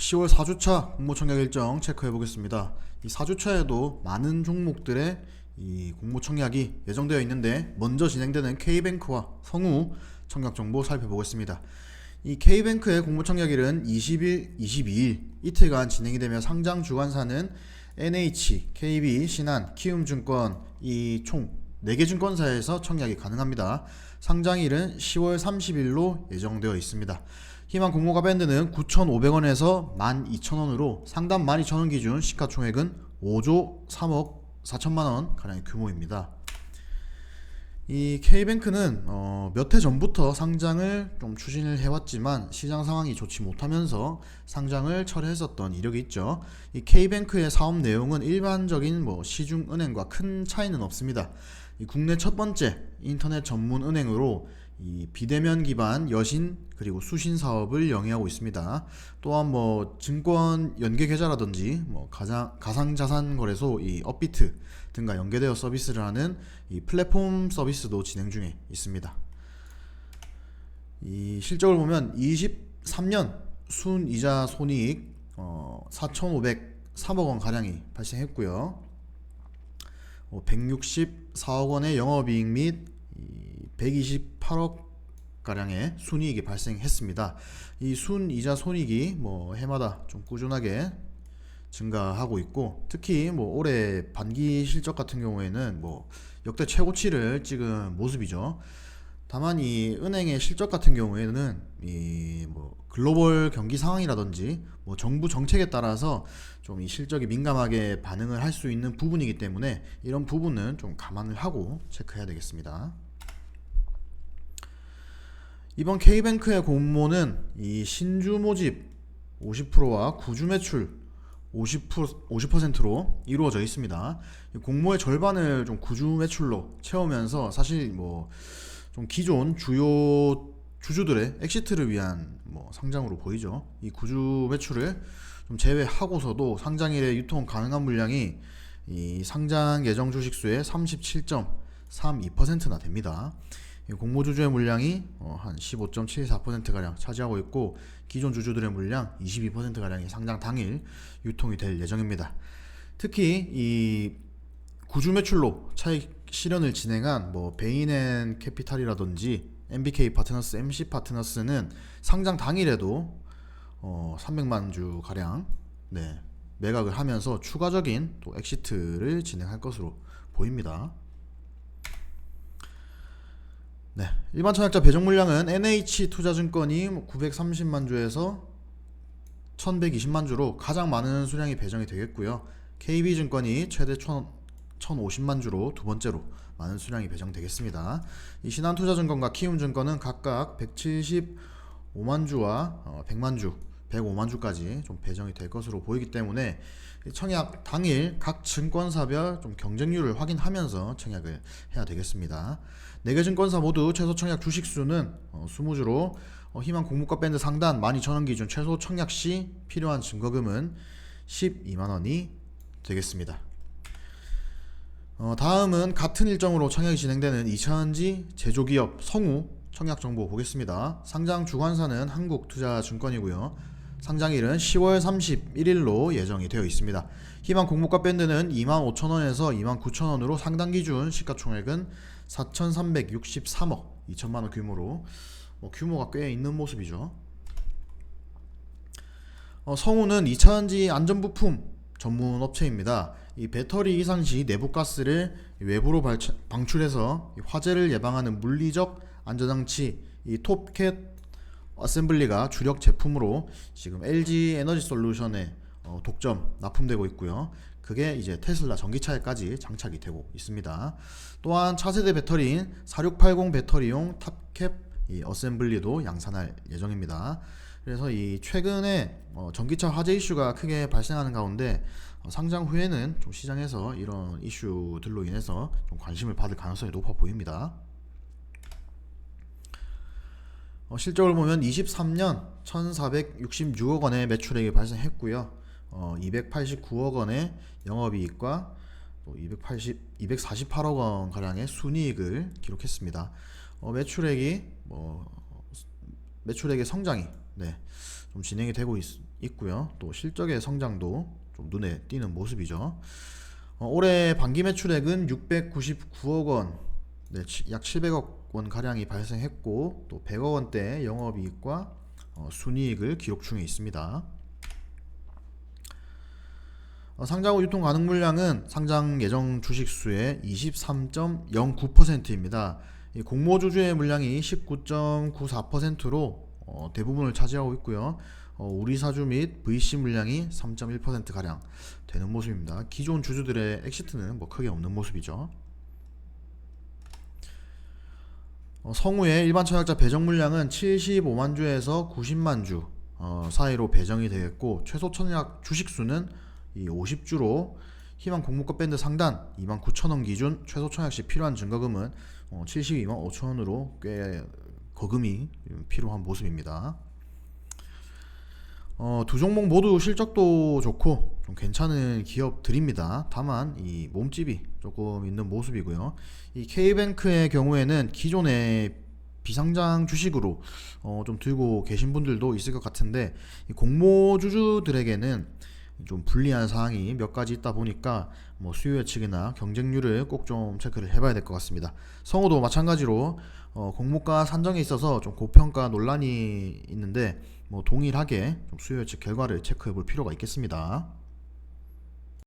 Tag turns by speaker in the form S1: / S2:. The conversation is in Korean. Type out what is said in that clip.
S1: 10월 4주차 공모 청약 일정 체크해 보겠습니다. 이 4주차에도 많은 종목들의 이 공모 청약이 예정되어 있는데 먼저 진행되는 K뱅크와 성우 청약 정보 살펴보겠습니다. 이 K뱅크의 공모 청약일은 20일, 22일 이틀간 진행이 되며 상장 주관사는 NH, KB, 신한, 키움증권 이 총 4개 증권사에서 청약이 가능합니다. 상장일은 10월 30일로 예정되어 있습니다. 희망 공모가 밴드는 9,500원에서 12,000원으로 상담 12,000원 기준 시가총액은 5조 3억 4천만 원 가량의 규모입니다. 이 K뱅크는 어, 몇 해 전부터 상장을 좀 추진을 해왔지만 시장 상황이 좋지 못하면서 상장을 철회했었던 이력이 있죠. 이 K뱅크의 사업 내용은 일반적인 뭐 시중은행과 큰 차이는 없습니다. 이 국내 첫 번째 인터넷 전문 은행으로 이 비대면 기반 여신 그리고 수신 사업을 영위하고 있습니다. 또한 뭐 증권 연계 계좌라든지 뭐 가상 가상 자산 거래소 이 업비트 등과 연계되어 서비스를 하는 이 플랫폼 서비스도 진행 중에 있습니다. 이 실적을 보면 23년 순 이자 손익 어, 4,503억 원 가량이 발생했고요. 어, 164억 원의 영업이익 및 128억 가량의 순이익이 발생했습니다. 이 순이자 손익이 뭐 해마다 좀 꾸준하게 증가하고 있고 특히 뭐 올해 반기 실적 같은 경우에는 뭐 역대 최고치를 찍은 모습이죠. 다만 이 은행의 실적 같은 경우에는 이 뭐 글로벌 경기 상황이라든지 뭐 정부 정책에 따라서 좀 이 실적이 민감하게 반응을 할 수 있는 부분이기 때문에 이런 부분은 좀 감안을 하고 체크해야 되겠습니다. 이번 K뱅크의 공모는 이 신주 모집 50%와 구주 매출 50% 50%로 이루어져 있습니다. 이 공모의 절반을 좀 구주 매출로 채우면서 사실 뭐 좀 기존 주요 주주들의 엑시트를 위한 뭐 상장으로 보이죠. 이 구주 매출을 좀 제외하고서도 상장일에 유통 가능한 물량이 이 상장 예정 주식수의 37.32%나 됩니다. 이 공모 주주의 물량이 어, 한15.74% 가량 차지하고 있고 기존 주주들의 물량 22% 가량이 상장 당일 유통이 될 예정입니다. 특히 이 구주 매출로 차익 실현을 진행한 뭐 베인앤 캐피탈이라든지 MBK 파트너스, MC 파트너스는 상장 당일에도 어 300만 주 가량 네, 매각을 하면서 추가적인 또 엑시트를 진행할 것으로 보입니다. 네, 일반 청약자 배정 물량은 NH 투자증권이 930만 주에서 1120만 주로 가장 많은 수량이 배정이 되겠고요. KB증권이 최대 1000, 1050만 주로 두 번째로 많은 수량이 배정되겠습니다. 이 신한투자증권과 키움증권은 각각 175만 주와 어, 100만 주, 105만 주까지 좀 배정이 될 것으로 보이기 때문에 이 청약 당일 각 증권사별 좀 경쟁률을 확인하면서 청약을 해야 되겠습니다. 4개 증권사 모두 최소 청약 주식 수는 어, 20주로 어, 희망 공모가 밴드 상단 12,000원 기준 최소 청약 시 필요한 증거금은 12만 원이 되겠습니다. 어, 다음은 같은 일정으로 청약이 진행되는 이차전지 제조기업 성우 청약 정보 보겠습니다. 상장 주관사는 한국투자증권이고요. 상장일은 10월 31일로 예정이 되어 있습니다. 희망 공모가 밴드는 25,000원에서 29,000원으로 상당 기준 시가총액은 4,363억 2천만 원 규모로 뭐 규모가 꽤 있는 모습이죠. 어, 성우는 2차전지 안전부품 전문 업체입니다. 이 배터리 이상 시 내부 가스를 외부로 발차, 방출해서 이 화재를 예방하는 물리적 안전장치 이 톱캣 어셈블리가 주력 제품으로 지금 LG 에너지 솔루션에 어, 독점 납품되고 있고요. 그게 이제 테슬라 전기차에까지 장착이 되고 있습니다. 또한 차세대 배터리인 4680 배터리용 탑캡 이 어셈블리도 양산할 예정입니다. 그래서 이 최근에 어, 전기차 화재 이슈가 크게 발생하는 가운데 어, 상장 후에는 좀 시장에서 이런 이슈들로 인해서 좀 관심을 받을 가능성이 높아 보입니다. 어, 실적을 보면 23년 1,466억 원의 매출액이 발생했고요. 어, 289억 원의 영업이익과 또 280, 248억 원 가량의 순이익을 기록했습니다. 어, 매출액이 뭐 매출액의 성장이 네, 좀 진행이 되고 있, 있고요. 또 실적의 성장도 좀 눈에 띄는 모습이죠. 어, 올해 반기 매출액은 699억 원, 네, 치- 약 700억 원 가량이 발생했고 또 100억 원대 영업이익과 어, 순이익을 기록 중에 있습니다. 어, 상장 후 유통 가능 물량은 상장 예정 주식 수의 23.09%입니다. 이 공모주주의 물량이 19.94%로 어, 대부분을 차지하고 있고요. 어, 우리 사주 및 VC 물량이 3.1% 가량 되는 모습입니다. 기존 주주들의 엑시트는 뭐 크게 없는 모습이죠. 어, 성우의 일반 청약자 배정 물량은 75만 주에서 90만 주 어, 사이로 배정이 되겠고 최소 청약 주식 수는 이 50주로 희망 공모가 밴드 상단 2만 9천 원 기준 최소 청약 시 필요한 증거금은 어, 72만 5천 원으로 꽤 거금이 필요한 모습입니다. 어, 두 종목 모두 실적도 좋고 좀 괜찮은 기업들입니다. 다만 이 몸집이 조금 있는 모습이고요. 이 K뱅크의 경우에는 기존의 비상장 주식으로 어, 좀 들고 계신 분들도 있을 것 같은데 이 공모주주들에게는 좀 불리한 사항이 몇 가지 있다 보니까 뭐 수요 예측이나 경쟁률을 꼭 좀 체크를 해봐야 될 것 같습니다. 성우도 마찬가지로 어, 공모가 산정에 있어서 좀 고평가 논란이 있는데 뭐 동일하게 좀 수요 예측 결과를 체크해 볼 필요가 있겠습니다.